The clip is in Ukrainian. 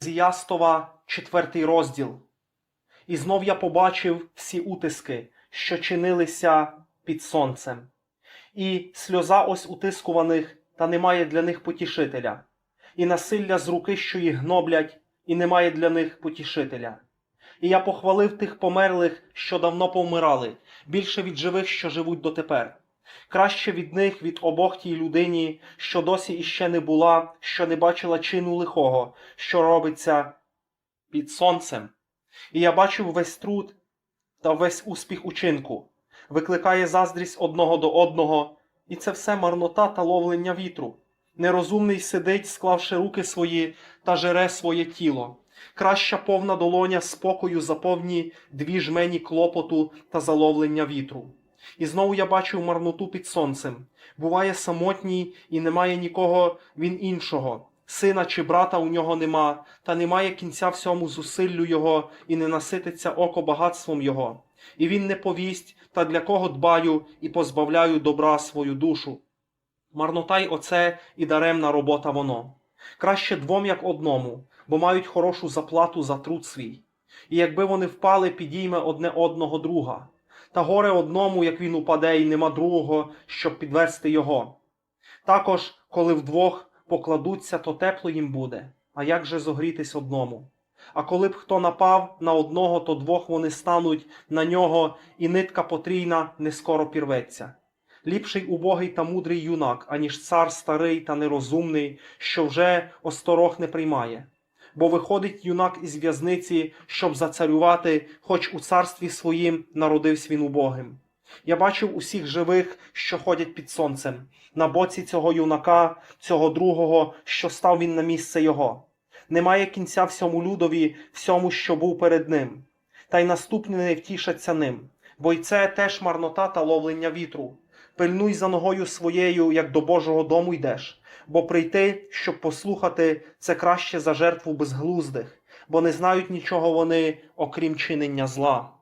з Ястова, четвертий розділ. І знов я побачив всі утиски, що чинилися під сонцем, і сльоза ось утискуваних, та немає для них потішителя, і насилля з руки, що їх гноблять, і немає для них потішителя. І я похвалив тих померлих, що давно повмирали, більше від живих, що живуть дотепер. Краще від них, від обох тій людині, що досі іще не була, що не бачила чину лихого, що робиться під сонцем. І я бачив весь труд та весь успіх учинку, викликає заздрість одного до одного, і це все марнота та ловлення вітру. Нерозумний сидить, склавши руки свої та жере своє тіло. Краща повна долоня спокою заповні дві жмені клопоту та заловлення вітру. І знову я бачив марноту під сонцем. Буває самотній і немає нікого він іншого. Сина чи брата у нього нема, та немає кінця всьому зусиллю його, і не насититься око багатством його. І він не повість, та для кого дбаю і позбавляю добра свою душу. Марнота й оце і даремна робота воно. Краще двом, як одному, бо мають хорошу заплату за труд свій. І якби вони впали, підійме одне одного друга. Та горе одному, як він упаде, і нема другого, щоб підвести його. Також, коли вдвох покладуться, то тепло їм буде, а як же зогрітись одному? А коли б хто напав на одного, то двох вони стануть на нього, і нитка потрійна не скоро пірветься. Ліпший убогий та мудрий юнак, аніж цар старий та нерозумний, що вже осторог не приймає. Бо виходить юнак із в'язниці, щоб зацарювати, хоч у царстві своїм народився він убогим. Я бачив усіх живих, що ходять під сонцем, на боці цього юнака, цього другого, що став він на місце його. Немає кінця всьому людові, всьому, що був перед ним. Та й наступні не втішаться ним, бо й це теж марнота та ловлення вітру. Пильнуй за ногою своєю, як до Божого дому йдеш, бо прийти, щоб послухати, це краще за жертву безглуздих, бо не знають нічого вони, окрім чинення зла.